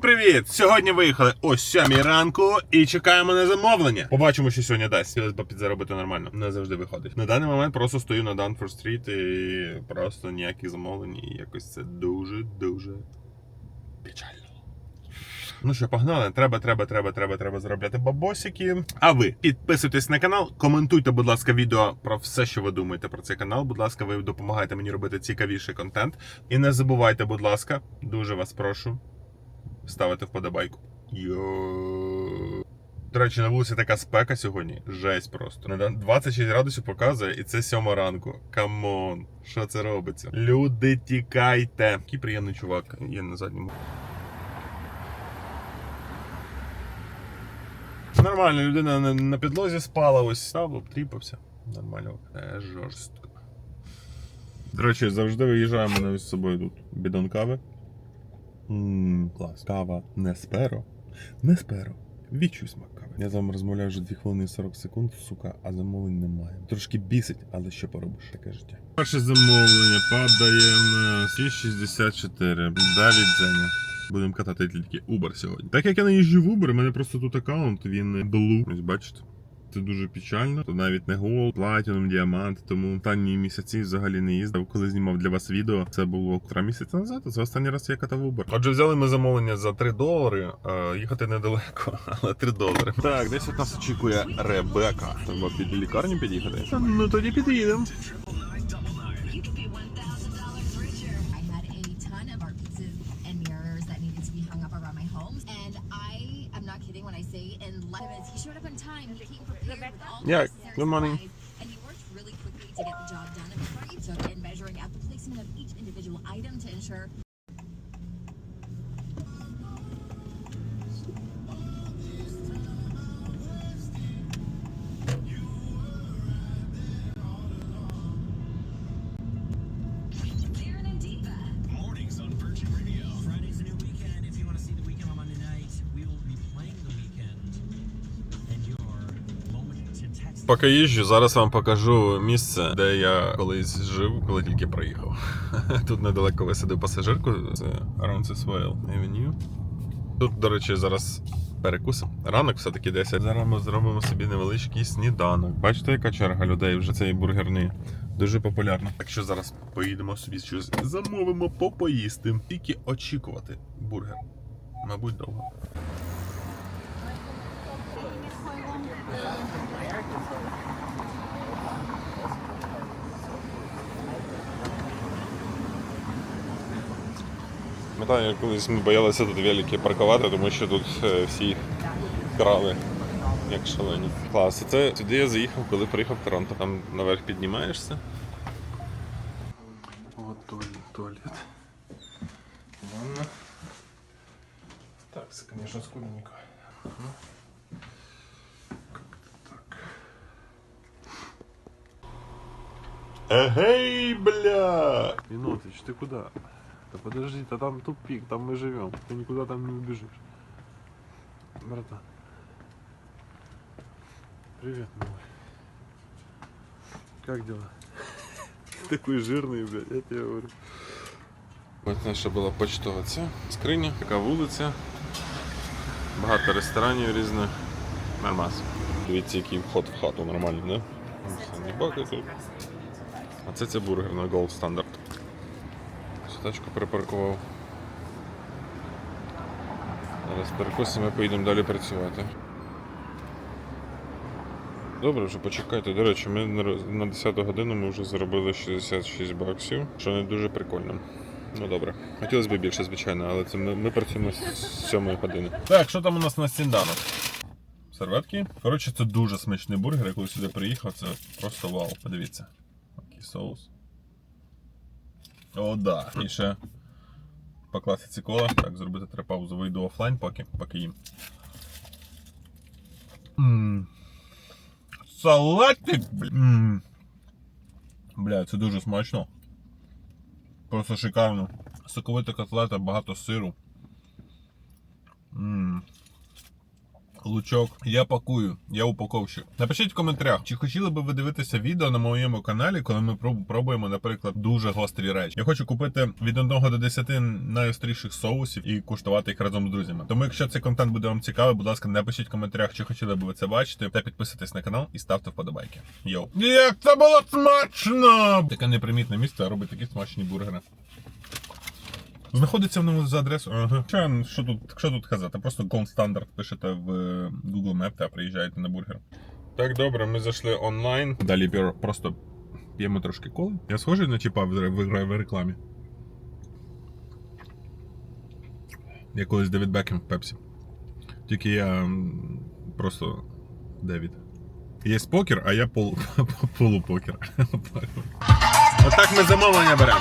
Привіт! Сьогодні виїхали о 7 ранку і чекаємо на замовлення. Побачимо, що сьогодні дасть. Хотілося підзаробити нормально. Не завжди виходить. На даний момент просто стою на Данфорд Стріт і просто ніяких замовлень. І якось це дуже дуже печально. Ну що, погнали? Треба, треба, треба, треба, треба заробляти бабосики. А ви підписуйтесь на канал, коментуйте, будь ласка, відео про все, що ви думаєте про цей канал. Будь ласка, ви допомагаєте мені робити цікавіший контент. І не забувайте, будь ласка, дуже вас прошу, ставити вподобайку. Йо. До речі, на вулиці така спека сьогодні. Жесть просто. Ну, 26 градусів показує, і це 7 ранку. Камон, що це робиться? Люди, тікайте. Який приємний чувак є на задньому. Нормально, людина на, підлозі спала, ось став, обтріпався. Нормально. Е, жорстко. До речі, завжди виїжджаємо з собою тут. Бідон кави. Ммм, клас. Кава не сперо. Не сперо. Відчуй смак кави. Я з вами розмовляю вже 2 хвилини і 40 секунд, сука, а замовлень немає. Трошки бісить, але що поробиш, таке життя. Перше замовлення падає на 664. Давід Зеня. Будемо катати тільки Uber сьогодні. Так як я не їжджу в Uber, у мене просто тут аккаунт, він blue. Ось бачите. Це дуже печально. Тут навіть не гол, платінум, діамант. Тому останні місяці взагалі не їздив. Коли знімав для вас відео, це було три місяці назад. Це останній раз я катав Uber. Отже, взяли ми замовлення за 3 долари. Е, їхати недалеко, але 3 долари. Так, десь от нас очікує Ребека. Треба під лікарню під'їхати. Ну тоді під'їдемо. You could be $1,000 richer. I had a ton of and I am not kidding when I say in less he showed up on time. He came Yeah, good morning. Поки їжджу, зараз вам покажу місце, де я колись жив, коли тільки приїхав. Тут недалеко висадив пасажирку, це Roncesvalles Avenue. Тут, до речі, зараз перекусимо. Ранок все-таки 10. Зараз ми зробимо собі невеличкий сніданок. Бачите, яка черга людей вже цей бургерний. Дуже популярно. Так що зараз поїдемо собі щось замовимо попоїсти. Тільки очікувати бургер. Мабуть, довго. Пам'ятаю, колись ми боялися тут велики паркувати, тому що тут е, всі крали, як шалені. Клас, це сюди я заїхав, коли приїхав в Торонто. Там наверх піднімаєшся. От туалет. туалет. Ванна. Так, це, звісно, скудненько. Эгей, бля! Минутыч, ты куда? Да подожди, да там тупик, там мы живем. Ты никуда там не убежишь. Братан. Привет, малый. Как дела? Такой жирный, блядь, я тебе говорю. Ось наша була почтова ця скриня, така вулиця. Багато ресторанів різних. Нормас. Дивіться, який вход в хату нормальний, да? Сані баки тут. А це це бургер на Gold Standard. Тачку припаркував. Зараз перекусимо поїдемо далі працювати. Добре, вже почекайте. До речі, ми на 10 годину ми вже заробили 66 баксів, що не дуже прикольно. Ну добре. Хотілося б більше, звичайно, але це ми, ми працюємо з 7 години. Так, що там у нас на сніданок? Серветки. Коротше, це дуже смачний бургер. Я коли сюди приїхав, це просто вау. Подивіться. Який соус. О, да. І ще по класиці кола. Так, зробити треба паузу. Вийду офлайн, поки, поки їм. Салатик. Ммм. Бля, це дуже смачно. Просто шикарно. Соковита котлета, багато сиру. Ммм. Лучок. Я пакую, я упаковщик. Напишіть в коментарях, чи хотіли би ви дивитися відео на моєму каналі, коли ми пробуємо, наприклад, дуже гострі речі. Я хочу купити від 1 до 10 найостріших соусів і куштувати їх разом з друзями. Тому, якщо цей контент буде вам цікавий, будь ласка, напишіть в коментарях, чи хотіли би ви це бачити, та підписуйтесь на канал і ставте вподобайки. Йоу. Як це було смачно! Таке непримітне місце робить такі смачні бургери. Знаходиться воно за адресою. Ага. Що, що, тут, що тут казати? Просто Gold Standard пишете в е, Google Map та приїжджаєте на бургер. Так, добре, ми зайшли онлайн. Далі пір- просто п'ємо трошки коли. Я схожий на типа в, в, в рекламі. Я колись Девід Бекем в Пепсі. Тільки я просто Девід. Є покер, а я пол, полупокер. Отак ми замовлення беремо.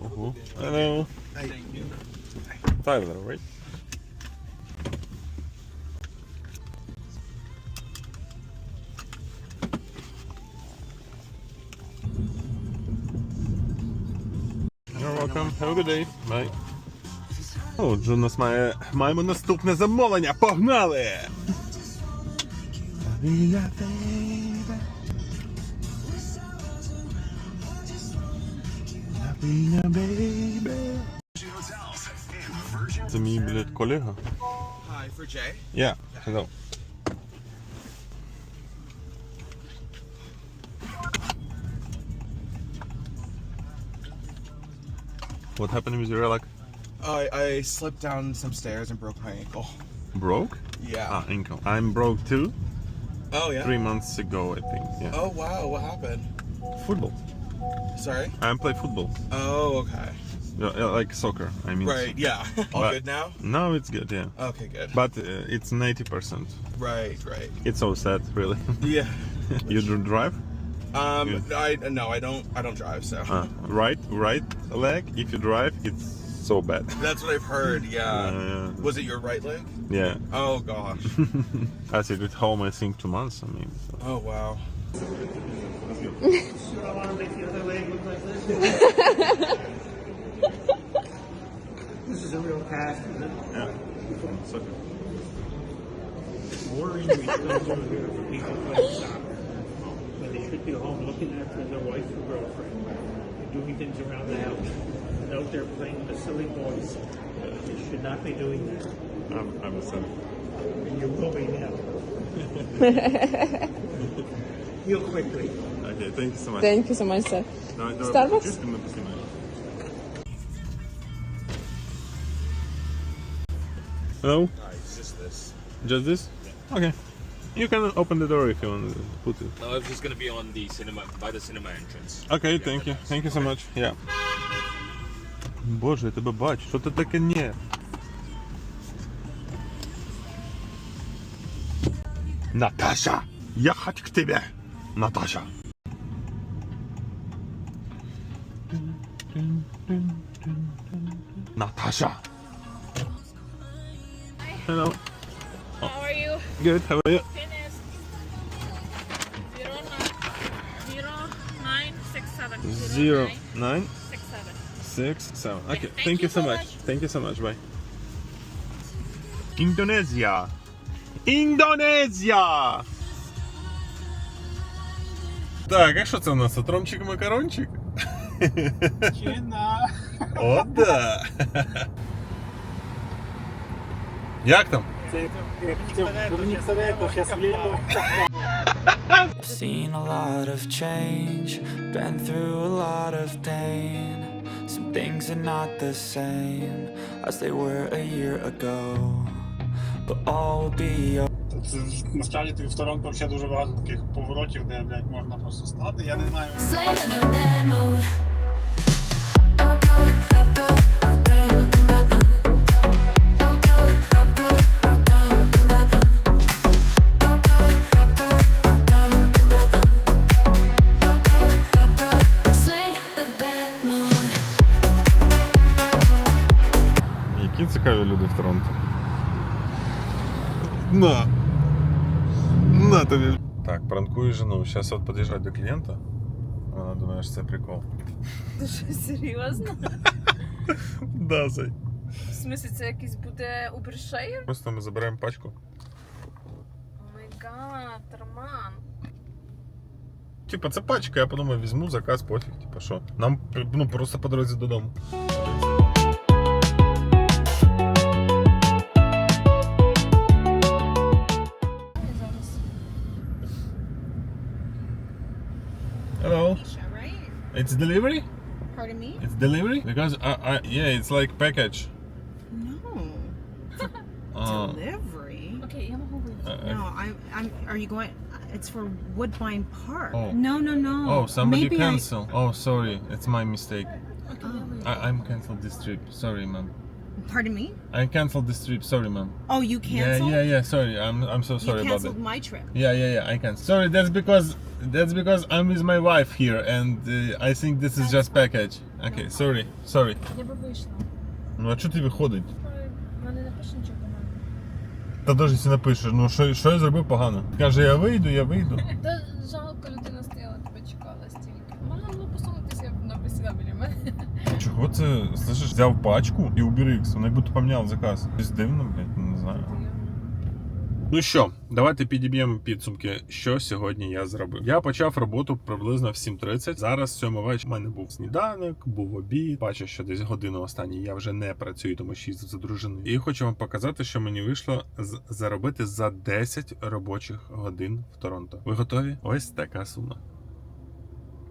Ого. Hello. Tyler, right? You're welcome. Have a good day. Bye. Отже, у нас має, маємо наступне замовлення. Погнали! Це мій, блядь, колега. Hi, for Jay. Yeah, hello. What happened with your leg? I I slipped down some stairs and broke my ankle. Broke? Yeah. Ah, ankle. I'm broke too. oh yeah. Three months ago, I think. Yeah. Oh wow, what happened? Football. Sorry. I play football. Oh okay. Yeah, yeah, like soccer. I mean. Right. Yeah. All But- good now. Now it's good, yeah. Okay, good. But uh, it's 90%. right. Right. It's so sad, really. Yeah. you don't drive? Um. Good. I no. I don't. I don't drive. So. Uh, right, right leg. If you drive, it's so bad. That's what I've heard. Yeah. Yeah. Was it your right leg? Yeah. Oh gosh. I stayed at home, I think, two months. I mean, so. oh wow. This is a real cast, isn't it? yeah. Soccer. More injuries than there here for people playing soccer. When they should be home looking after their wife or girlfriend, doing things around the house. Out there playing the silly boys. You should not be doing that. I'm, I'm a son. You will be now. Real quickly. Okay, thank you so much. Thank you so much, sir. No, no, Starbucks? Hello? No, just this. Just this? Yeah. Okay. You can open the door if you want to put it. No, it's just gonna be on the cinema, by the cinema entrance. Okay, yeah, thank you. Thank you so much. Yeah. Боже, я тебе бачу. Що ти таке не? Наташа! Ехать к тебе! Наташа! Наташа! Hello. How are you? Good, how are you? Fitness. Zero nine zero nine six seven. Zero, nine, six seven. six, seven. Okay, thank thank you you so so much. much. Thank you so much. Bye. Indonezja! Індонезія! Так, а що це у нас? Атромчик макарончик? Чина! О, да! Як там? Це верніть далеко, зараз вліво. I've seen a lot of change, been through a lot of pain. Some things are not the same as they were a year ago, but all will be okay. Це ж, Насправді тобі в Торонто ще дуже багато таких поворотів, де блядь, можна просто стати. Я не знаю. На. На тобі. Так, пранкую жену. Сейчас вот подъезжать до клиента. Вона думає, що це прикол. Ти що, серйозно? Да, Зай. В смысле, це якийсь буде убершеєр? Просто ми заберемо пачку. О май гад, Роман. Типа, це пачка, я подумав, візьму заказ, пофіг. Типа, що? Нам ну, просто по дорозі додому. It's delivery? Pardon me? It's delivery? Because, uh uh yeah, it's like package. No. uh, Delivery? Okay, you have a whole I- No, I, I'm, are you going, it's for Woodbine Park. Oh. No, no, no. oh, somebody canceled. I- cancel. Oh, sorry, it's my mistake. Okay, oh. I, I'm cancelled this trip. Sorry, ma'am. I. Pardon me. I canceled this trip. Sorry, ma'am. Oh, you canceled. Yeah, yeah, yeah. Sorry, I'm I'm so sorry you about canceled that. my trip. Yeah, yeah, yeah. I can. Sorry, that's because that's because I'm with my wife here, and uh, I think this is just package. Okay, sorry, sorry. Я би вийшла. Ну а що ти виходить? В мене не пише нічого погано. Та навіть не напишеш, ну що, що я зробив погано? Каже, я вийду, я вийду. Та Чого це, слышиш, взяв пачку і X, вони будуть поміняв заказ. Щось дивно, блядь, не знаю. Ну що, давайте підіб'ємо підсумки, що сьогодні я зробив. Я почав роботу приблизно в 7.30. Зараз 7 вечора. У мене був сніданок, був обід. Бачу, що десь годину останній я вже не працюю, тому що їздив за дружиною. І хочу вам показати, що мені вийшло заробити за 10 робочих годин в Торонто. Ви готові? Ось така сума.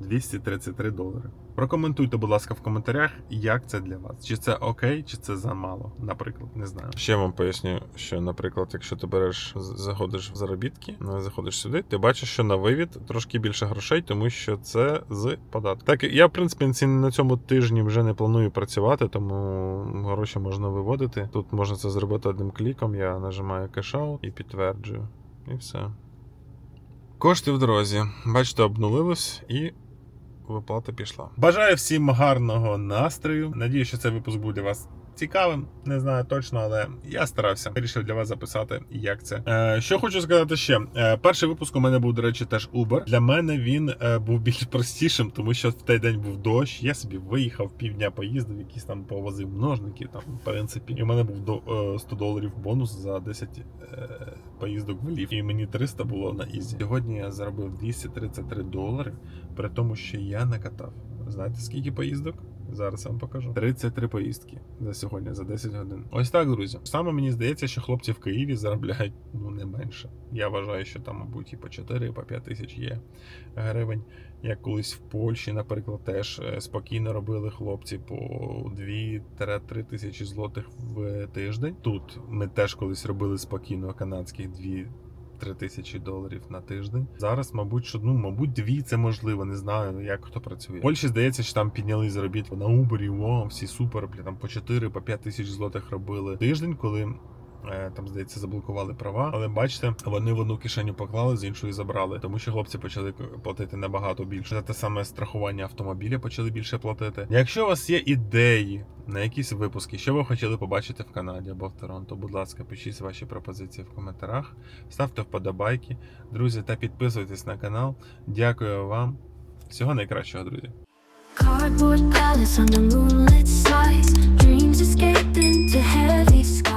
233 долари. Прокоментуйте, будь ласка, в коментарях, як це для вас. Чи це окей, чи це замало, наприклад, не знаю. Ще вам поясню, що, наприклад, якщо ти береш, заходиш в заробітки, ну, заходиш сюди, ти бачиш, що на вивід трошки більше грошей, тому що це з податку. Так, я, в принципі, на цьому тижні вже не планую працювати, тому гроші можна виводити. Тут можна це зробити одним кліком. Я нажимаю кешаут і підтверджую. І все. Кошти в дорозі. Бачите, обнулилось і виплата пішла. Бажаю всім гарного настрою. Надію, що цей випуск буде вас цікавим. Не знаю точно, але я старався. Вирішив для вас записати, як це. Е, що хочу сказати ще. Е, перший випуск у мене був, до речі, теж Uber. Для мене він е, був більш простішим, тому що в той день був дощ. Я собі виїхав півдня поїздив, якісь там повозив множники. Там, в принципі, і у мене був до, е, 100 доларів бонус за 10 е, поїздок в Львів. І мені 300 було на ізі. Сьогодні я заробив 233 долари, при тому, що я накатав. Знаєте, скільки поїздок? Зараз я вам покажу. 33 поїздки за сьогодні, за 10 годин. Ось так, друзі. Саме мені здається, що хлопці в Києві заробляють ну не менше. Я вважаю, що там, мабуть, і по 4, і по 5 тисяч є гривень. Як колись в Польщі, наприклад, теж е, спокійно робили хлопці по 2-3 тисячі злотих в тиждень. Тут ми теж колись робили спокійно канадських 2 3 тисячі доларів на тиждень. Зараз, мабуть, що ну, мабуть, дві це можливо, не знаю, як хто працює. Польщі здається, що там підняли заробітку на Uber, о, всі супер, там по 4, по 5 тисяч злотих робили тиждень, коли. Е, Там, здається, заблокували права, але бачите, вони в одну кишеню поклали, з іншої забрали, тому що хлопці почали платити набагато більше. За те саме страхування автомобіля почали більше платити. Якщо у вас є ідеї на якісь випуски, що ви хотіли побачити в Канаді або в Торонто, будь ласка, пишіть ваші пропозиції в коментарях, ставте вподобайки, друзі, та підписуйтесь на канал. Дякую вам. Всього найкращого, друзі. Cardboard palace under moonlit skies. Dreams escaped into heavy skies.